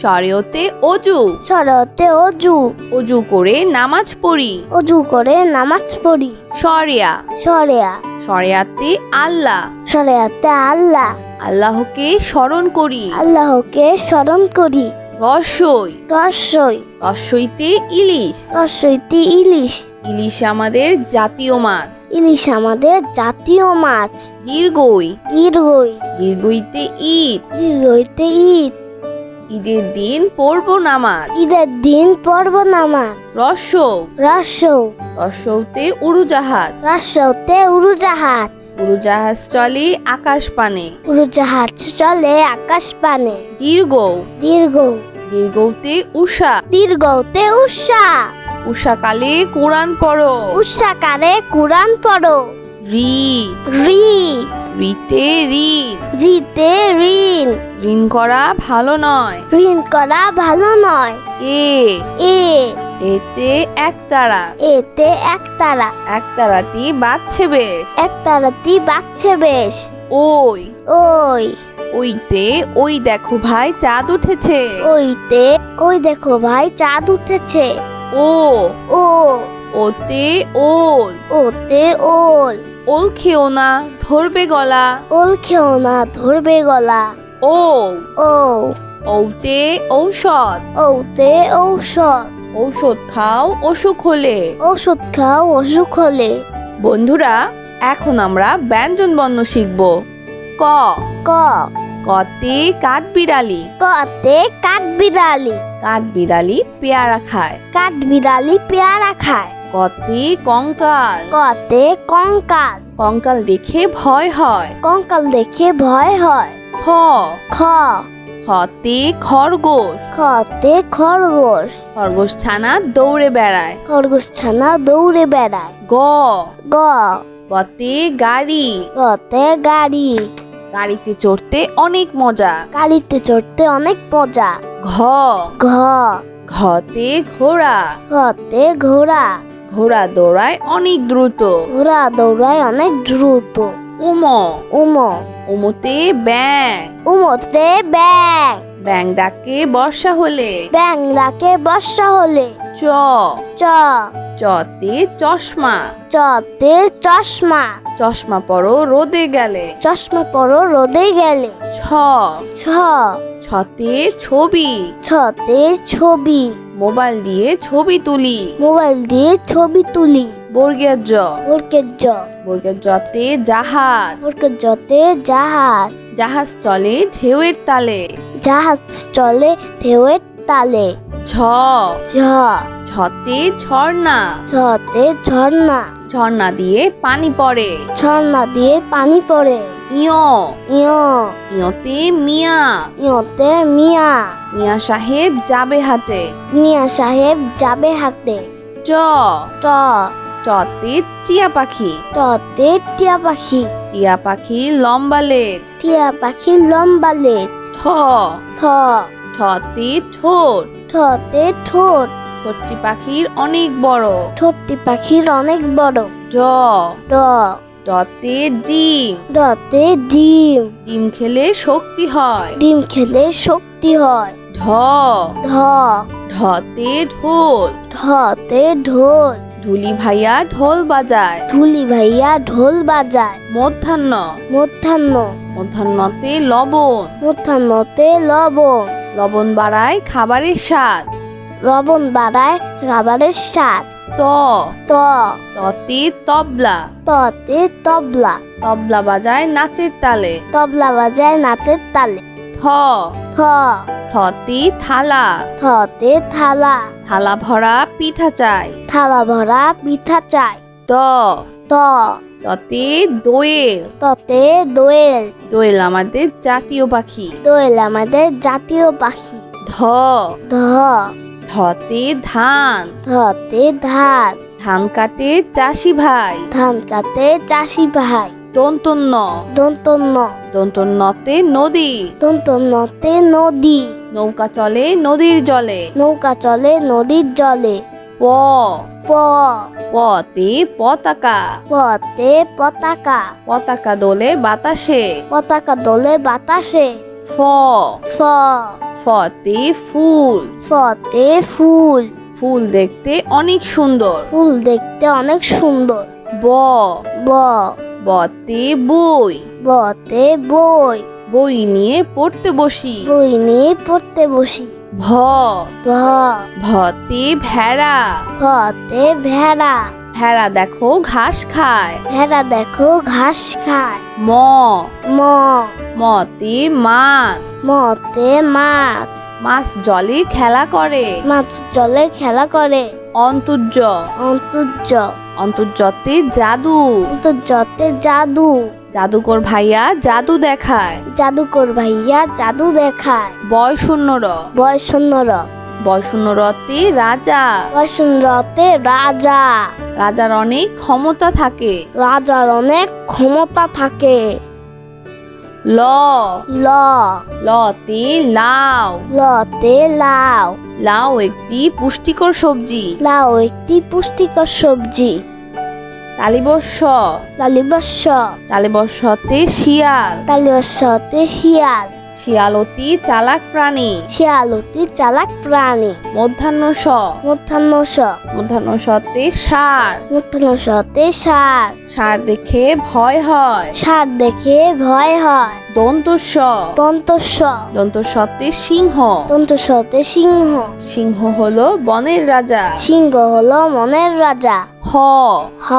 স্বরীয়তে অজু। সরতে অজু। অজু করে নামাজ পড়ি। অজু করে নামাজ পড়ি। সরিয়া সরেয়া সরিয়াতে আল্লাহ। সরেয়াতে আল্লাহ। আল্লাহকে স্মরণ করি। আল্লাহকে স্মরণ করি। রসই। রসই। রসইতে ইলিশ। রসইতে ইলিশ। ইলিশ আমাদের জাতীয় মাছ। ইলিশ আমাদের জাতীয় মাছ। দীর্ঘই দীর্ঘই দীর্ঘইতে ঈদ দীর্ঘইতে ঈদ ঈদের দিন পড়ব নামাজ। ঈদের দিন পর্ব নামাজ। রস রসৌ রসৌতে উড়োজাহাজ। রসৌতে উড়োজাহাজ। উড়োজাহাজ চলে আকাশ পানে। উড়োজাহাজ চলে আকাশ পানে। দীর্ঘ দীর্ঘ দীর্ঘতে উষা। দীর্ঘতে উষা। উষাকালে কোরআন পড়ো। উষাকারে কোরআন পড়ো। রি। রি। রিতে ঋণ। রিতে ঋণ। ঋণ করা ভালো নয়। ঋণ করা ভালো নয়। এ। এ। এতে একতারা এতে একতারা একতারাটি বাজছে বেশ। একতারাতি বাচ্চে বেশ। ওই। ওই। ওইতে ওই দেখো ভাই চাঁদ উঠেছে। ওইতে ওই দেখো ভাই চাঁদ উঠেছে। ও। ও। ওতে ওল। ওতে ওল। ওল খেও না ধরবে গলা। ওল খেও না ধরবে গলা। ও। ও। ওতে ঔষধ। ওতে ঔষধ। ঔষধ খাও অসুখ হলে। ওষুধ খাও অসুখ হলে। বন্ধুরা এখন আমরা ব্যঞ্জন বর্ণ শিখব। ক। ক। কতে কাঠ বিড়ালি কতে কাঠ বিড়ালি কাঠ বিড়ালি পেয়ারা খায়। কাঠ বিড়ালি পেয়ারা খায়। কতে কঙ্কাল। কতে কঙ্কাল। কঙ্কাল দেখে ভয় হয়। কঙ্কাল দেখে ভয় হয়। খ। খ। খতে খরগোশ। খতে খরগোশ। খরগোশ ছানা দৌড়ে বেড়ায়। খরগোশ ছানা দৌড়ে বেড়ায়। গ। গ। গতে গাড়ি। গতে গাড়ি। গাড়িতে চড়তে অনেক মজা। গাড়িতে চড়তে অনেক মজা। ঘ। ঘ। ঘতে ঘোড়া। ঘতে ঘোড়া। ঘোড়া দৌড়ায় অনেক দ্রুত। ঘোড়া দৌড়ায় অনেক দ্রুত। উম। উম। উমতে ব্যাং উমতে ব্যাং ব্যাং ডাকে বর্ষা হলে। ব্যাং ডাকে বর্ষা হলে। চ। চ। চতে চশমা। চতে চশমা। চশমা পরো রোদে গেলে। চশমা পরো রোদে গেলে। ছ। ছ। ছতে ছবি। ছতে ছবি। মোবাইল দিয়ে ছবি তুলি। মোবাইল দিয়ে ছবি তুলি। বর্গের জ। ওরকে জ। বর্গের জতে জাহাজ। ওরকে জতে জাহাজ। জাহাজ চলে ঢেউয়ের তালে। জাহাজ চলে ঢেউয়ের তালে। ঝ। ঝ। ঝতে ঝর্ণা। ঝতে ঝর্ণা। ঝর্ণা দিয়ে পানি পড়ে। ঝর্ণা দিয়ে পানি পড়ে। ইয় ইয় ইয়তে মিয়া ইয়তে মিয়া মিয়া সাহেব যাবে হাটে মিয়া সাহেব যাবে হাতে চ ট চতে টিয়া পাখি টতে টিয়া পাখি টিয়া পাখি লম্বা লেজ টিয়া পাখি লম্বা লেজ ঠ থ ঠতে ঠোঁট ঠতে ঠোঁট ঠোঁটটি পাখির অনেক বড় ঠোঁটটি পাখির অনেক বড় ড ড ডতে ডিম। ডতে ডিম। ডিম খেলে শক্তি হয়। ডিম খেলে শক্তি হয়। ঢ। ধ ঢতে ঢোল। ঢতে ঢোল। ঢুলি ভাইয়া ঢোল বাজায়। ধুলি ভাইয়া ঢোল বাজায়। মধ্যাহ্ন। মধ্যাহ্ন। মধ্যাহ্নতে লবণ। মধ্যাহ্নতে লবণ। লবণ বাড়ায় খাবারের স্বাদ। লবণ বাড়ায় খাবারের স্বাদ। ত। ত। ততে তবলা। ততে তবলা। তবলা বাজায় নাচের তালে। তবলা বাজায় নাচের তালে। থ। থ। থতে থালা। থতে থালা। থালা ভরা পিঠা চাই। থালা ভরা পিঠা চাই। ত। ত। ততে দোয়েল। ততে দোয়েল। দোয়েল আমাদের জাতীয় পাখি। দোয়েল আমাদের জাতীয় পাখি। ধ। ধ। ধতে ধান। ধতে ধান। ধান কাটে চাষি ভাই। ধান কাটে চাষি ভাই। দন্তন্য। দন্তন্য। দন্তন্যতে নদী। দন্তন্যতে নদী। নৌকা চলে নদীর জলে। নৌকা চলে নদীর জলে। প। প। পতে পতাকা। পতে পতাকা। পতাকা দোলে বাতাসে। পতাকা দোলে বাতাসে। ফ। ফ। ফতে ফুল। ফতে ফুল। ফুল দেখতে অনেক সুন্দর। ফুল দেখতে অনেক সুন্দর। ব। ব। বতে বই। বতে বই। বই নিয়ে পড়তে বসি। বই নিয়ে পড়তে বসি। ভ। ভ। ভতে ভেড়া। ভতে ভেড়া। ভেড়া দেখো ঘাস খায়। ভেড়া দেখো ঘাস খায়। ম। ম। মতে মাছ। মতে মাছ। মাছ জলে খেলা করে। মাছ জলে খেলা করে। অন্তর্য। অন্তর্য। অন্তর্যতে জাদু। অন্তর্যতে জাদু। জাদুকর ভাইয়া জাদু দেখায়। জাদুকর ভাইয়া জাদু দেখায়। বয় শূন্যর র বয় শূন্য র শূন্যরতে রাজা। বয়সন্নরতে রাজা। রাজার অনেক ক্ষমতা থাকে। রাজার অনেক ক্ষমতা থাকে। ল। ল। লতে লাউ। লতে লাউ। লাউ একটি পুষ্টিকর সবজি। লাউ একটি পুষ্টিকর সবজি। তালিবর্ষ। তালিবর্ষ। তালিবর্ষতে শিয়াল। তালিবর্ষতে শিয়াল। শিয়াল অতি চালাক প্রাণী। শিয়াল অতি চালাক প্রাণী। মধ্যাহ্ন স। মধ্যাহ্নস মধ্যাহ্ন সতে সার। মধ্যাহ্নসতে সার। সার দেখে ভয় হয়। সার দেখে ভয় হয়। দন্তস্ব তন্তস্য দন্তস্বতে সিংহ। তন্তস্যতে সিংহ। সিংহ হলো বনের রাজা। সিংহ হলো মনের রাজা। হ। হ।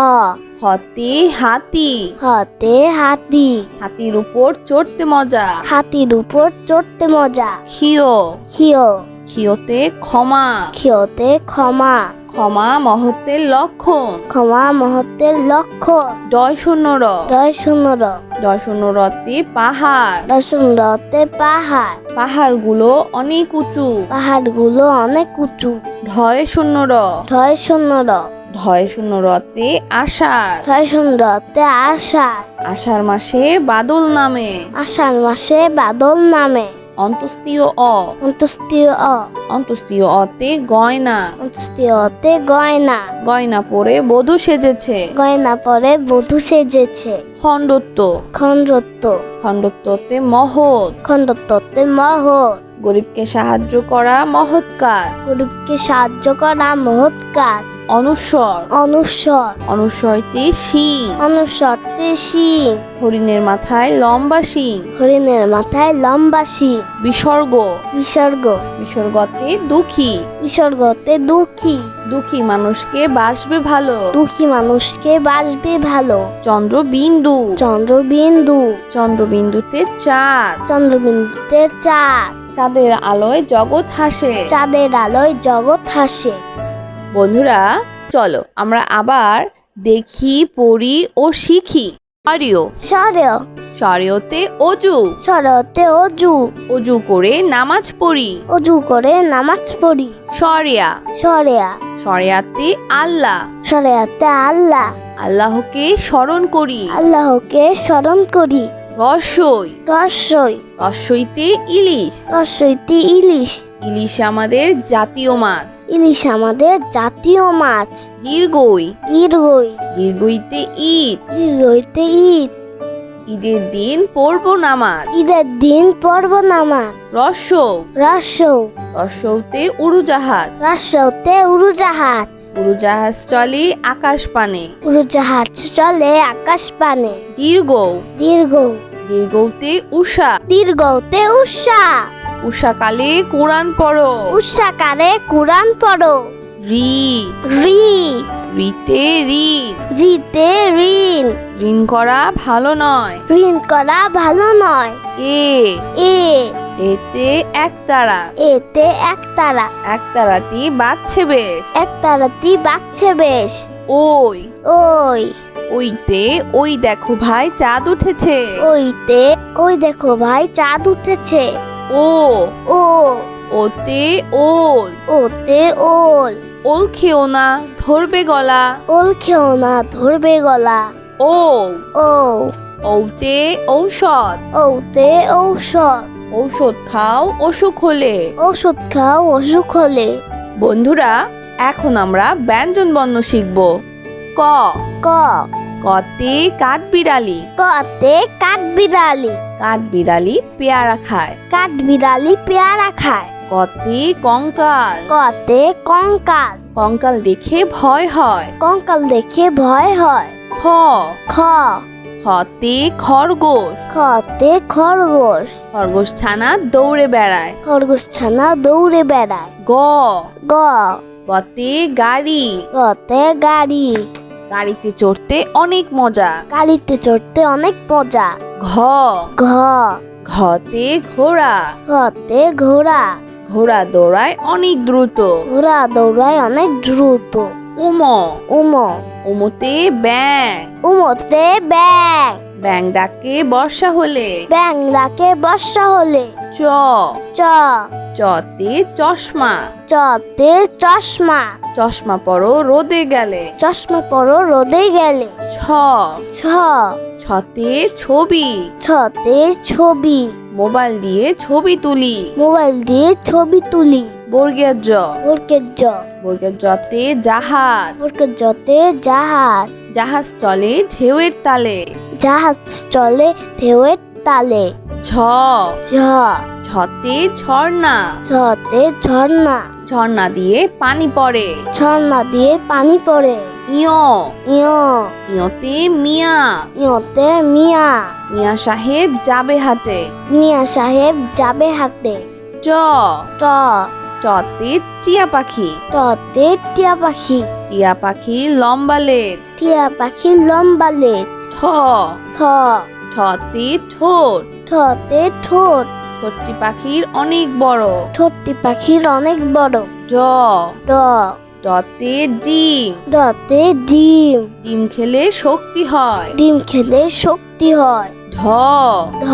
হতে হাতি। হাতে হাতি। হাতির উপর চড়তে মজা। হাতির উপর চড়তে মজা। খিও খিও খিওতে ক্ষমা। খিওতে ক্ষমা। ক্ষমা মহত্বের লক্ষণ। ক্ষমা মহত্বের লক্ষ্য ডয় শূন্য র। রয় শূন্যর ডয় শূন্য রতে পাহাড়। দর্শন রতে পাহাড়। পাহাড়গুলো অনেক উঁচু। পাহাড়গুলো অনেক উঁচু। ঢয় শূন্য র। ঢয় শূন্যর ঢয় শূন্য রতে আষাঢ়। ঢয় শূন্যতে আষাঢ়। আষাঢ় মাসে বাদল নামে। আষাঢ় মাসে বাদল নামে। অন্তস্তীয় অ। অন্তস্তীয় অ। অন্তস্তীয় অতে গয়না। অন্তস্তীয়তে গয়না। গয়না পরে বধূ সেজেছে। গয়না পরে বধূ সেজেছে। খণ্ডত্ব। খণ্ডত্ব। খণ্ডত্বতে মহৎ। খণ্ডত্বতে মহৎ। গরিবকে সাহায্য করা মহৎ কাজ গরিবকে সাহায্য করা মহৎ কাজ অনুস্বর অনুস্বর অনুস্বরতে শিং। অনুস্বরতে শিং। হরিণের মাথায় লম্বা শিং। হরিণের মাথায় লম্বা শিং। বিসর্গ। বিসর্গ। বিসর্গতে দুঃখী। বিসর্গতে দুঃখী। দুঃখী মানুষকে বাসবে ভালো। দুঃখী মানুষকে বাসবে ভালো। চন্দ্রবিন্দু। চন্দ্রবিন্দু। চন্দ্রবিন্দুতে চাঁদ। চন্দ্রবিন্দুতে চাঁদ। চাঁদের আলোয় জগৎ হাসে। চাঁদের আলোয় জগৎ হাসে। বন্ধুরা চলো আমরা আবার দেখি পড়ি ও শিখি। সরিও। সরেও। সরিওতে অজু। সরতে অজু। অজু করে নামাজ পড়ি। অজু করে নামাজ পড়ি। সরিয়া। সরেয়া। সরিয়াতে আল্লাহ। সরেয়াতে আল্লাহ। আল্লাহকে স্মরণ করি। আল্লাহকে স্মরণ করি। রসই। রসই। রসইতে ইলিশ। রসইতে ইলিশ। ইলিশ আমাদের জাতীয় মাছ। ইলিশ আমাদের জাতীয় মাছ। দীর্ঘই। দীর্ঘই। দীর্ঘইতে ঈদ। দীর্ঘইতে ঈদ। ঈদের দিন পড়ব নামাজ ঈদের দিন পর্ব নামাজ রস্য রসৌ রস্যতে উড়োজাহাজ। রসৌতে উড়োজাহাজ। উড়োজাহাজ চলে আকাশ পানে উড়োজাহাজ চলে আকাশ পানে দীর্ঘ দীর্ঘ দীর্ঘতে উষা। দীর্ঘতে উষা। উষাকালে কোরআন পড়ো। উষাকারে কোরআন পড়ো। রি। রি। রিতে ঋণ। রিতে ঋণ। ঋণ করা ভালো নয়। ঋণ করা ভালো নয়। এ। এ। এতে একতারা এতে একতারা একতারাটি বাজছে বেশ। একতারাতি বাচ্চে বেশ। ওই। ওই। ওইতে ওই দেখো ভাই চাঁদ উঠেছে। ওইতে ওই দেখো ভাই চাঁদ উঠেছে। ও। ও। ওতে ওল। ওতে ওল। ওল খেও না ধরবে গলা। ওল খেও না ধরবে গলা। ও। ও। ঔতে ঔষধ। ওতে ঔষধ। ঔষধ খাও অসুখ হলে। ওষুধ খাও অসুখ হলে। বন্ধুরা এখন আমরা ব্যঞ্জন বর্ণ শিখব। ক। ক। কতে কাঠ বিড়ালি কতে কাঠ বিড়ালি কাঠ বিড়ালি পেয়ারা খায়। কাঠ বিড়ালি পেয়ারা খায়। কতে কঙ্কাল। কতে কঙ্কাল। কঙ্কাল দেখে ভয় হয়। কঙ্কাল দেখে ভয় হয়। খ। খ। খতে খরগোশ। খতে খরগোশ। খরগোশ ছানা দৌড়ে বেড়ায়। খরগোশ ছানা দৌড়ে বেড়ায়। গ। গ। গতে গাড়ি। গতে গাড়ি। গাড়িতে চড়তে অনেক মজা। গাড়িতে চড়তে অনেক মজা। ঘ। ঘ। ঘতে ঘোড়া। ঘতে ঘোড়া। ঘোড়া দৌড়ায় অনেক দ্রুত। ঘোড়া দৌড়ায় অনেক দ্রুত। উম। উম। উমতে ব্যাং উমতে ব্যাং ব্যাং ডাকে বর্ষা হলে। ব্যাং ডাকে বর্ষা হলে। চ। চ। চতে চশমা। চতে চশমা। চশমা পরো রোদে গেলে। চশমা পরো রোদে গেলে। ছ। ছ। ছতে ছবি। ছতে ছবি। মোবাইল দিয়ে ছবি তুলি। মোবাইল দিয়ে ছবি তুলি। বর্গের জ। বরকের জ। বর্গের জতে জাহাজ। বরকের জতে জাহাজ। জাহাজ চলে ঢেউয়ের তালে। জাহাজ চলে ঢেউয়ের তালে। ঝ। ঝ। ঝতে ঝর্ণা। ঝতে ঝর্ণা। ঝর্ণা দিয়ে পানি পড়ে। ঝর্ণা দিয়ে পানি পড়ে। ইয়। ইয়। ইয়তে মিয়া। ইয়তে মিয়া। মিয়া সাহেব যাবে হাটে। মিয়া সাহেব যাবে হাতে চ ট। চতে টিয়া পাখি। টতে টিয়া পাখি। টিয়া পাখি লম্বা লেজ। টিয়া পাখি লম্বা লেজ। ঠ। থ ঠতে ঠোঁট। ঠতে ঠোঁট। ঠোঁটটি পাখির অনেক বড়। ঠোঁটটি পাখির অনেক বড়। ড। ড। ডতে ডিম। ডতে ডিম। ডিম খেলে শক্তি হয়। ডিম খেলে শক্তি হয়। ঢ। ধ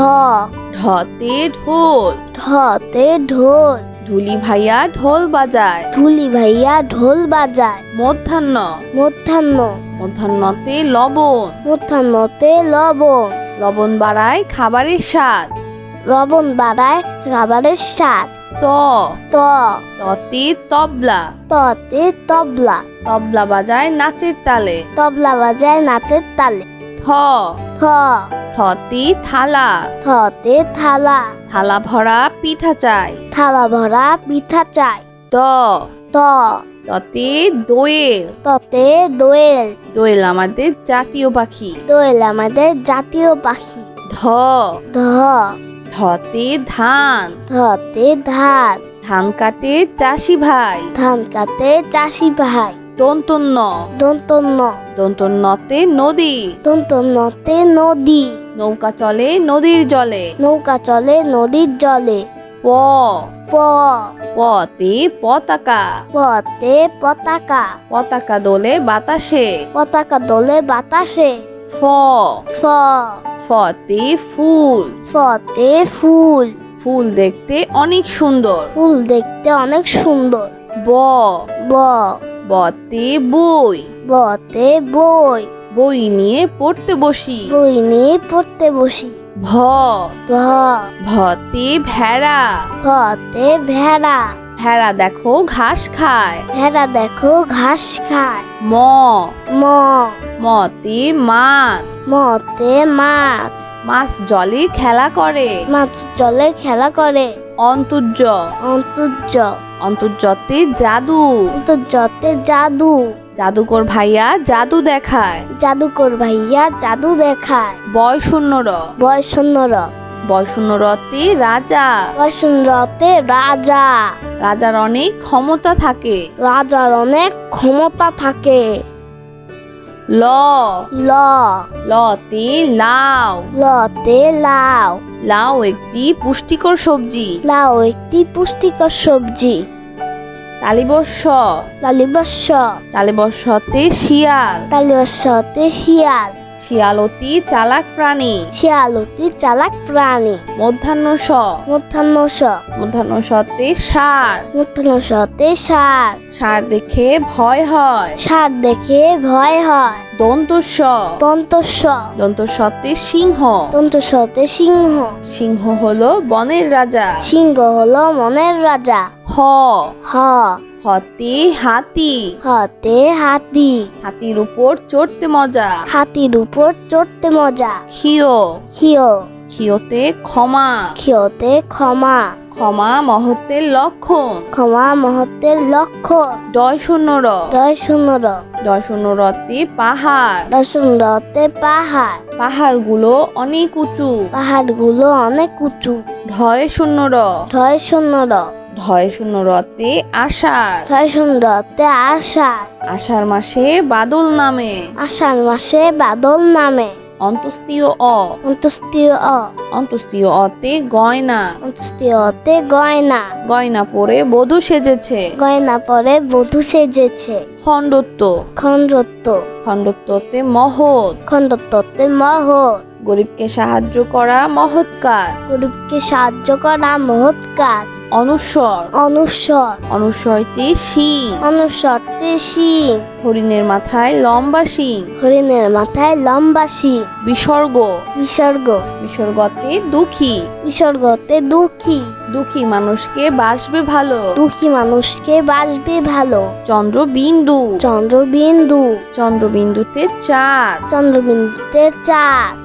ঢতে ঢোল। ঢতে ঢোল। ঢুলি ভাইয়া ঢোল বাজায়। ধুলি ভাইয়া ঢোল বাজায়। মধ্যাহ্ন। মধ্যাহ্ন। মধ্যাহ্নতে লবণ। মধ্যাহ্নতে লবণ। লবণ বাড়ায় খাবারের স্বাদ। লবণ বাড়ায় খাবারের স্বাদ। ত। ত। ততে তবলা। ততে তবলা। তবলা বাজায় নাচের তালে। তবলা বাজায় নাচের তালে। থ থ থতে থালা। থতে থালা। থালা ভরা পিঠা চাই। থালা ভরা পিঠা চাই। ত। ত। ততে দোয়েল। ততে দোয়েল। দোয়েল আমাদের জাতীয় পাখি। দোয়েল আমাদের জাতীয় পাখি। ধ। ধ। ধতে ধান। ধতে ধান। ধান কাটে চাষি ভাই। ধান কাটে চাষি ভাই। দন্তন্য। দন্তন্য। দন্তন্যতে নদী। দন্তন্যতে নদী। নৌকা চলে নদীর জলে। নৌকা চলে নদীর জলে। প। প। পতে পতাকা। পতে পতাকা। পতাকা দোলে বাতাসে। পতাকা দোলে বাতাসে। ফ। ফ। ফতে ফুল। ফতে ফুল। ফুল দেখতে অনেক সুন্দর। ফুল দেখতে অনেক সুন্দর। ব। ব। বতে বই। বতে বই। বই নিয়ে পড়তে বসি। বই নিয়ে পড়তে বসি। ভ। ভ। ভতে ভেড়া। ভতে ভেড়া। ভেড়া দেখো ঘাস খায়। ভেড়া দেখো ঘাস খায়। ম। ম। মতে মাছ। মতে মাছ। মাছ জলে খেলা করে। মাছ জলে খেলা করে। অন্তর্য। অন্তর্য। অন্তর্যতে জাদু। অন্তর্যতে জাদু। জাদুকর ভাইয়া জাদু দেখায়। জাদুকর ভাইয়া জাদু দেখায়। বয় শূন্যর বয়সন্নর। বয় শূন্যরতে রাজা। বয়সন্নরতে রাজা। রাজার অনেক ক্ষমতা থাকে। রাজার অনেক ক্ষমতা থাকে। ল। ল। লতে লাউ। লতে লাউ। লাউ একটি পুষ্টিকর সবজি। লাউ একটি পুষ্টিকর সবজি। তালিবর্ষ। তালিবর্ষ। তালিবর্ষতে শিয়াল। তালিবর্ষতে শিয়াল। শিয়াল অতি চালাক প্রাণী। শিয়াল অতি চালাক প্রাণী। মধ্যাহ্ন স মধ্যাহ্ন স মধ্যাহ্ন সতে সার। মধ্যাহ্ন সতে সার। সার দেখে ভয় হয়। সার দেখে ভয় হয়। দন্ত স দন্ত স সিংহ। দন্ত সতে সিংহ। সিংহ হলো বনের রাজা। সিংহ হলো মনের রাজা। হ। হ। হতে হাতি। হাতে হাতি। হাতির উপর চড়তে মজা। হাতির উপর চড়তে মজা। ক্ষিয়। ক্ষিয়। ক্ষিয়তে ক্ষমা। ক্ষিয়তে ক্ষমা। ক্ষমা মহত্বের লক্ষণ। ক্ষমা মহত্বের লক্ষণ। ডয় শূন্য র। শূন্য ডয় শূন্য রতে পাহাড়। দর্শন রতে পাহাড়। পাহাড়গুলো অনেক উঁচু। পাহাড়গুলো অনেক উঁচু। ঢয় শূন্য র। ঢয় শূন্য র। ঢয় শূন্য রতে আষাঢ়। ঢয় শূন্য রতে আষাঢ়। আষাঢ় মাসে বাদল নামে। আষাঢ় মাসে বাদল নামে। অন্তস্তীয় অ। অন্তস্তীয় অ। অন্তস্তীয় অতে গয়না। অন্তস্তীয় অতে গয়না। গয়না পরে বধূ সেজেছে। গয়না পরে বধূ সেজেছে। খণ্ডত্ব। খণ্ডত্ব। খণ্ডত্বতে মহৎ। খণ্ডত্বতে মহৎ। গরিবকে সাহায্য করা মহৎ কাজ গরিবকে সাহায্য করা মহৎ কাজ অনুস্বর অনুস্বর অনুস্বরতে শিং অনুস্বরতে শিং হরিণের মাথায় লম্বা শিং। হরিণের মাথায় লম্বা শিং। বিসর্গ। বিসর্গ। বিসর্গতে দুঃখী। বিসর্গতে দুঃখী। দুঃখী মানুষকে বাসবে ভালো। দুঃখী মানুষকে বাসবে ভালো। চন্দ্রবিন্দু। চন্দ্রবিন্দু। চন্দ্রবিন্দুতে চাঁদ। চন্দ্রবিন্দুতে চাঁদ।